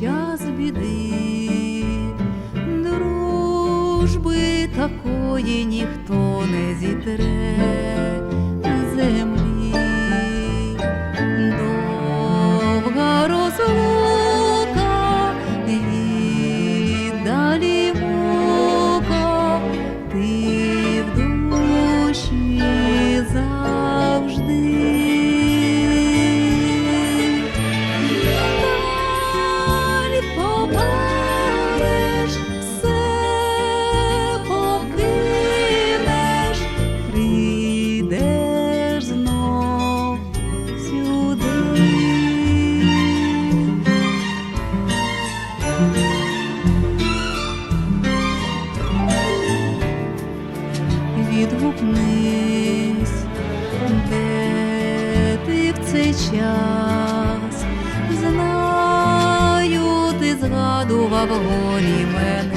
час біди, дружби такої ніхто не зітре. відгукнись, де ти в цей час знаю, ти згадував горі мене.